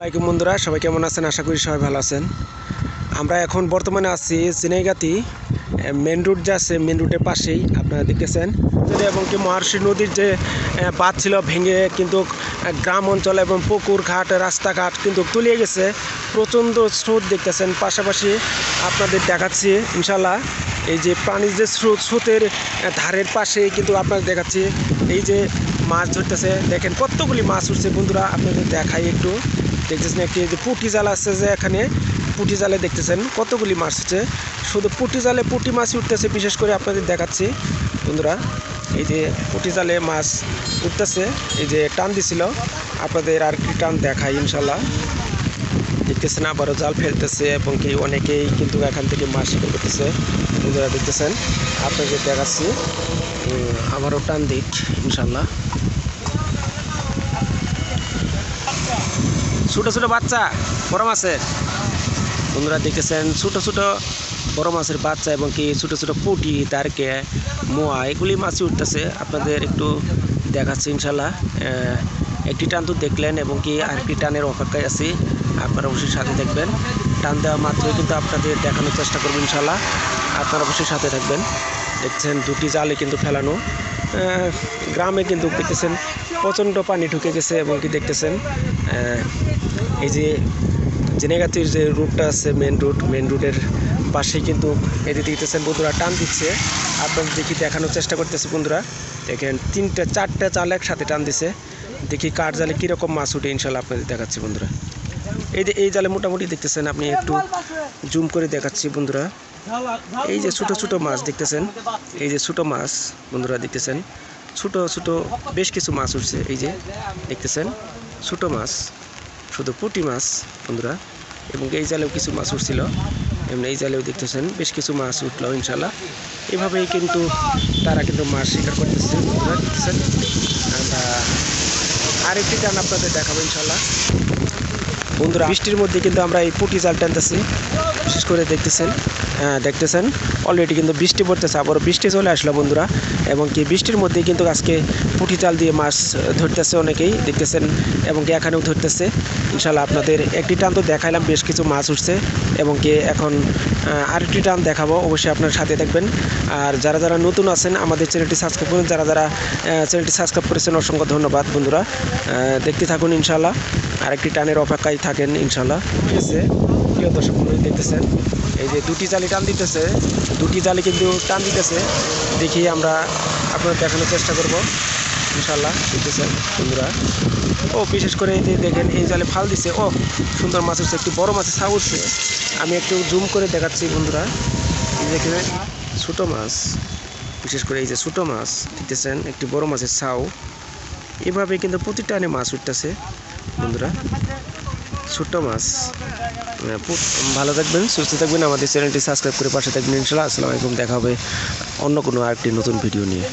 আসসালামাইকুম বন্ধুরা, সবাই কেমন আছেন? আশা করি সবাই ভালো আছেন। আমরা এখন বর্তমানে আছি সিনাইগাতি মেন রুট যে আছে মেন রুটের পাশেই, আপনারা দেখতেছেন। এবং কি মহার্ষি নদীর যে বাঁধ ছিল ভেঙে কিন্তু গ্রাম অঞ্চল এবং পুকুর ঘাট, রাস্তাঘাট কিন্তু তলিয়ে গেছে। প্রচণ্ড স্রোত দেখতেছেন। পাশাপাশি আপনাদের দেখাচ্ছি ইনশাল্লাহ এই যে পানির যে স্রোত, স্রোতের ধারের পাশে কিন্তু আপনাদের দেখাচ্ছি। এই যে মাছ ধরতেছে, দেখেন কতগুলি মাছ উঠছে বন্ধুরা, আপনাদের দেখাই একটু। দেখতেছেন একটি যে পুঁটি জাল আছে যে এখানে। পুঁটি জালে দেখতেছেন কতগুলি মাছ হচ্ছে শুধু পুঁটি জালে পুঁটি মাছ উঠতেছে, বিশেষ করে আপনাদের দেখাচ্ছি। বন্ধুরা, এই যে পুঁটি জালে মাছ উঠতেছে, এই যে টান দিছিল। আপনাদের আর কি টান দেখায় ইনশাল্লাহ দেখতেছেন আবারও জাল ফেলতেছে এবং কি অনেকেই কিন্তু এখান থেকে মাছ শিকার করতেছে। বন্ধুরা দেখতেছেন, আপনাদের দেখাচ্ছি। আবারও টান দিক ইনশাল্লাহ ছোট ছোট বাচ্চা, বড় মাছের। বন্ধুরা দেখেছেন, ছোট ছোট বড় মাছের বাচ্চা এবং কি ছোট ছোট পুঁটি, তারকে মোয়া, এগুলি মাছই উঠতেছে। আপনাদের একটু দেখাচ্ছি ইনশাল্লাহ একটি টান তো দেখলেন এবং কি আরেকটি টানের অপেক্ষায় আছি। আপনারা অবশ্যই সাথে দেখবেন টান দেওয়া মাত্রই কিন্তু আপনাদের দেখানোর চেষ্টা করবেন ইনশাল্লাহ আপনারা অবশ্যই সাথে থাকবেন। দেখছেন দুটি জালে কিন্তু ফেলানো। গ্রামে কিন্তু দেখতেছেন প্রচণ্ড পানি ঢুকে গেছে এবং কি দেখতেছেন এই যে জেনেগাতির যে রুটটা আছে মেন রুট মেন রুটের পাশেই কিন্তু এদিকে দেখতেছেন বন্ধুরা টান দিচ্ছে। আপনাদের দেখি দেখানোর চেষ্টা করতেছে বন্ধুরা। দেখেন, তিনটা, চারটা চাল একসাথে টান দিছে। দেখি কার জালে কীরকম মাছ উঠে ইনশাল্লাহ আপনাদের দেখাচ্ছি বন্ধুরা। এই যে, এই জালে মোটামুটি দেখতেছেন, আপনি একটু জুম করে দেখাচ্ছি বন্ধুরা। এই যে ছোট ছোট মাছ দেখতেছেন, এই যে ছোট মাছ বন্ধুরা দেখতেছেন। ছোট ছোট বেশ কিছু মাছ উঠছে, এই যে দেখতেছেন, ছোট মাছ, শুধু পুঁটি মাছ, বন্ধুরা, এবং এই জালেও কিছু মাছ উঠছিল এমনি এই জালেও দেখতেছেন বেশ কিছু মাছ উঠল ইনশাল্লাহ এভাবেই কিন্তু তারা কিন্তু মাছ শিকার করতেছে, বন্ধুরা, দেখতেছেন। আমরা আরেকটি গান আপনাদের দেখাবো ইনশাল্লাহ বন্ধুরা, বৃষ্টির মধ্যে কিন্তু আমরা এই পুঁটি জাল টানতেছি, বিশেষ করে দেখতেছেন। দেখতেছেন? অলরেডি কিন্তু বৃষ্টি পড়তেছে আবার বৃষ্টি চলে আসলো বন্ধুরা। এবং কি বৃষ্টির মধ্যে কিন্তু আজকে পুঁটি জাল দিয়ে মাছ ধরতেছে অনেকেই, দেখতেছেন? এবং কি এখানেও ধরতেছে। ইনশাল্লাহ আপনাদের একটি টান তো দেখাইলাম, বেশ কিছু মাছ উঠছে। এবং কি এখন আরেকটি টান দেখাবো, অবশ্যই আপনার সাথে থাকবেন। আর যারা যারা নতুন আছেন, আমাদের চ্যানেলটি সাবস্ক্রাইব করুন। যারা যারা চ্যানেলটি সাবস্ক্রাইব করেছেন, অসংখ্য ধন্যবাদ বন্ধুরা। দেখতে থাকুন ইনশাল্লাহ আরেকটি টানের অপেক্ষায় থাকেন ইনশাল্লাহ ঠিক আছে প্রিয় দর্শক দেখতেছেন? এই যে দুটি জালি টান দিতেছে, দুটি জালি কিন্তু টান দিতেছে। দেখি আমরা আপনার দেখানোর চেষ্টা করব। ইনশাল্লাহ দেখতেছেন বন্ধুরা। ও, বিশেষ করে এই যে দেখেন, এই জালে ফাল দিছে। ও, সুন্দর মাছ উঠছে, একটি বড় মাছের ছাউ উঠছে। আমি একটু জুম করে দেখাচ্ছি বন্ধুরা। এই দেখেন ছোটো মাছ, বিশেষ করে এই যে ছোটো মাছ, দেখতেছেন, একটি বড় মাছের ছাউ। এভাবে কিন্তু প্রতিটা টানে মাছ উঠতেছে। বন্ধুরা, ছোট্ট মাছ। ভালো থাকবেন, সুস্থ থাকবেন। আমাদের চ্যানেলটি সাবস্ক্রাইব করে পাশে থাকবেন, ইনশাল্লাহ। আসসালামু আলাইকুম। দেখা হবে অন্য কোনো আরেকটি নতুন ভিডিও নিয়ে।